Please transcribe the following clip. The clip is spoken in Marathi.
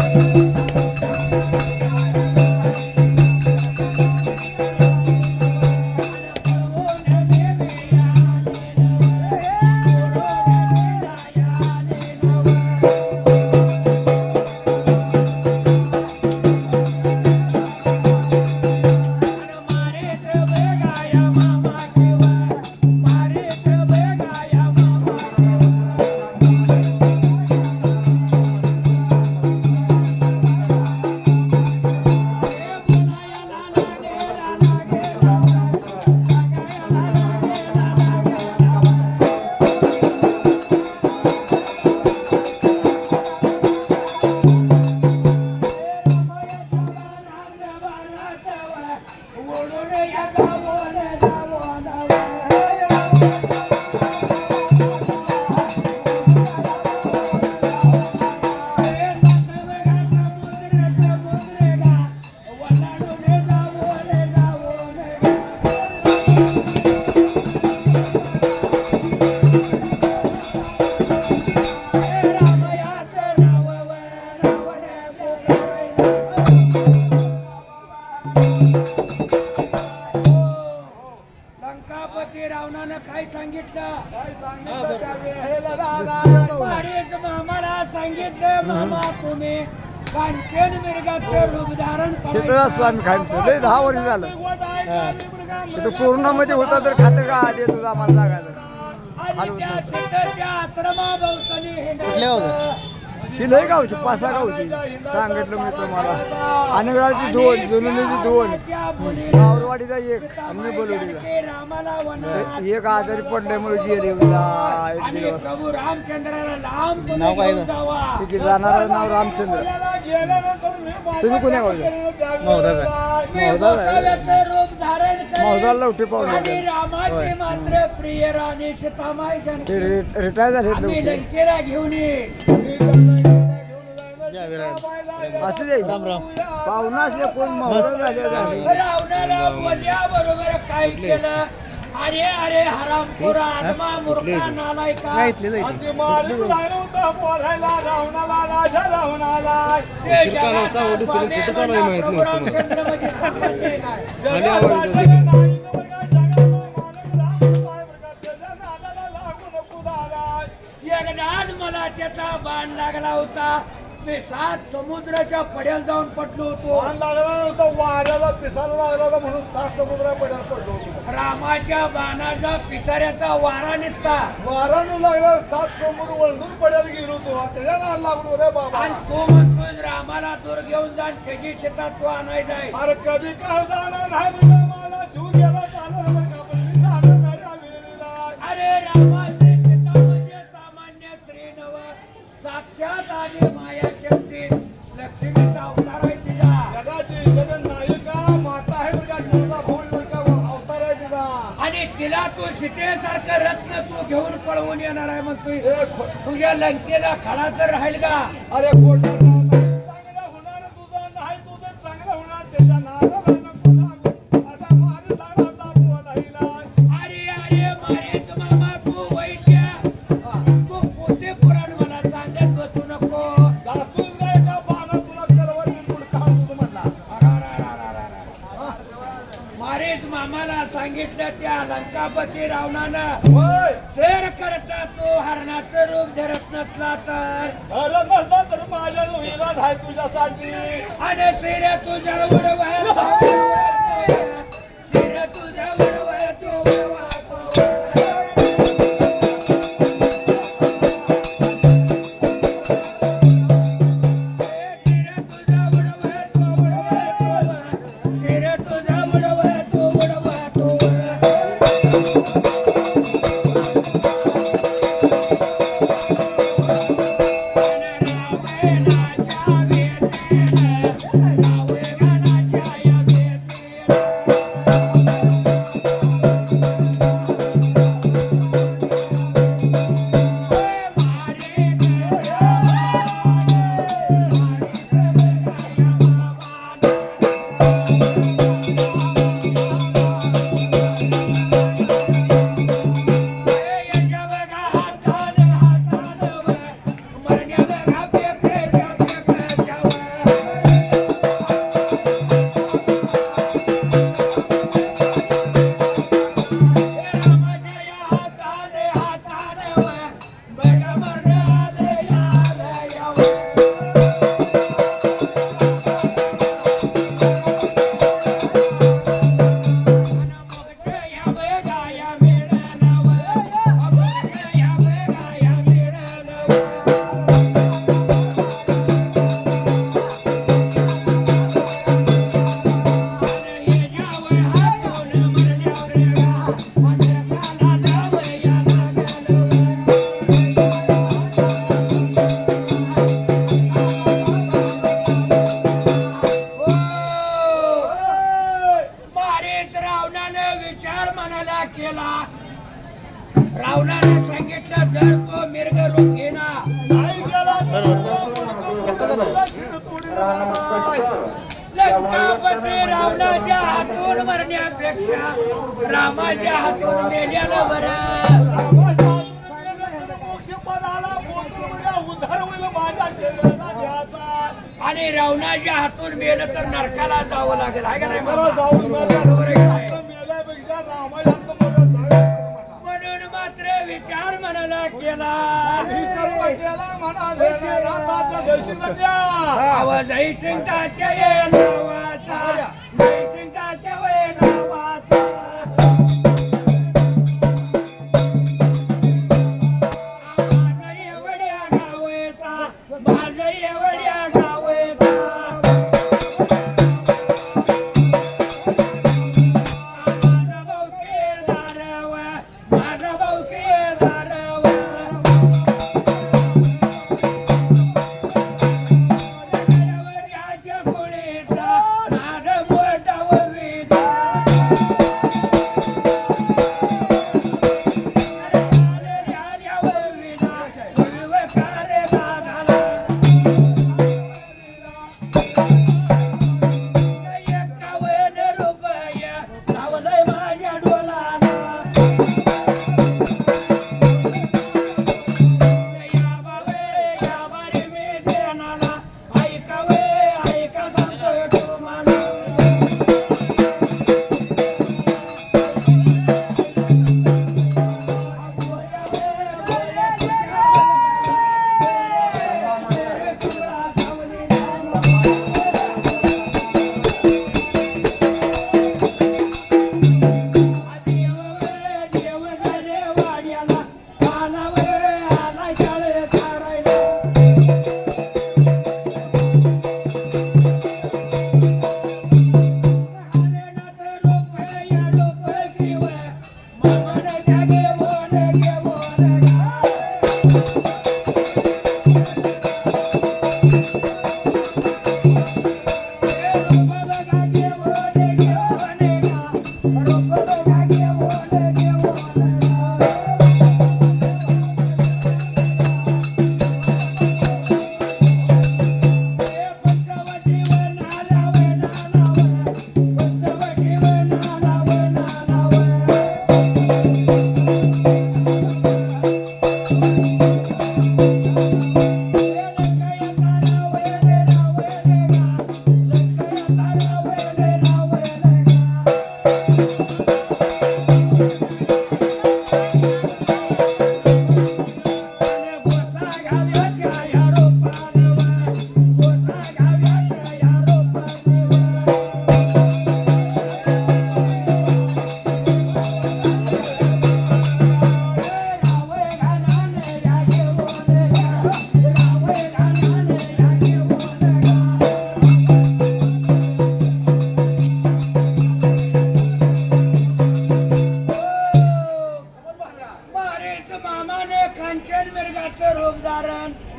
Música Música आम्ही खायचं लय दहा वर्ष झालं. तिथं कोरोनामध्ये होता तर खातं का? आधी तुझा आम्हाला लागायचं. कुठल्या. ती लय गावची पाच सहा गावची. सांगितलं मी तुम्हाला. अनगराची दोन जुनुनीची दोन गावरवाडीचा एक आणि सीतामाई बोलवडीचा एक आजारी पडल्यामुळे गेली. उद्या एक दिवस. नाव काय जाणार नाव रामचंद्र. तुम्ही कोण्या गावचे? केलेलं त्या मौदाचा. वेळेला मी मौदाला आहे. गोसाव्याचं रूप धारण करेन. मौदाला लवटी पावलं. रामाची. मात्र प्रिय राणी सीतामाई ते जानकी रि- रिटायर झाले आम्ही लंकेला घेऊन असू दे. पाहुणा असले कोण मौदा झाले रावणाला बोलल्या बरोबर काय केलं. अरे अरे हरामखोरा आडमा मूर्खा नालायका. अगदी मारून लागलं होतं बोलायला रावणाला राजा रावणाला. ते जगाचा स्वामी प्रभू रामचंद्र म्हणजे सामान्य आहे काय? जगात राजाला नाही तर बघा, जगाचा मालक राम होता आहे बघा, त्याच्या नादाला लागू नको दादा. एकदाच मला त्याचा बाण लागला होता. मी सात समुद्राच्या पड्याला जाऊन पडलो होतो. वाहन लागला नव्हता वाऱ्याला पिसायला लागला होता म्हणून सात समुद्रा पड्यात पडलो होतो. रामाच्या बाणाचा पिसाऱ्याचा वारा निसता. वारानं लागला सात समुद्र वळून पड्याला गेलो होतो. त्याच्या नाद लागलो रे बाबा. आणि तो म्हणतोय रामाला दूर घेऊन जा आणि त्याची शेतात तो आणायचा आहे अरे कधी काय जाणार नाही मला जीव शक्ती लक्ष्मीचा अवतार आहे तिचा. जगाची जगन्नायिका माता आहे का तुझा बरं का अवतार आहे आणि तिला तू सीतेसारखं रत्न तू घेऊन पळवून येणार आहे हे खो- तुझ्या लंकेला खडा तर राहील का? अरे खोटं सांगितलं त्या लंकापती रावणानं. शेर करता तो हरणाचं रूप धरत नसला तर. खरं नसलं तर माझ्या तुझ्यासाठी. आणि शिर तुझ्या केला रावणाने सांगितलं जर तो मिर्ग रूप घेणार. लंकापती रावणाच्या हातून मरण्यापेक्षा रामाच्या हातून मेल्यानं बरं. आणि रावणाच्या हातून मेलं तर नरकाला जावं लागेल आहे का नाही बरोबर रामाच्या हातून विचार म्हणाला केला. ही सर्व केला ये नावाचा. नावाचा एवढ्या गावेचा माझं एवढ्या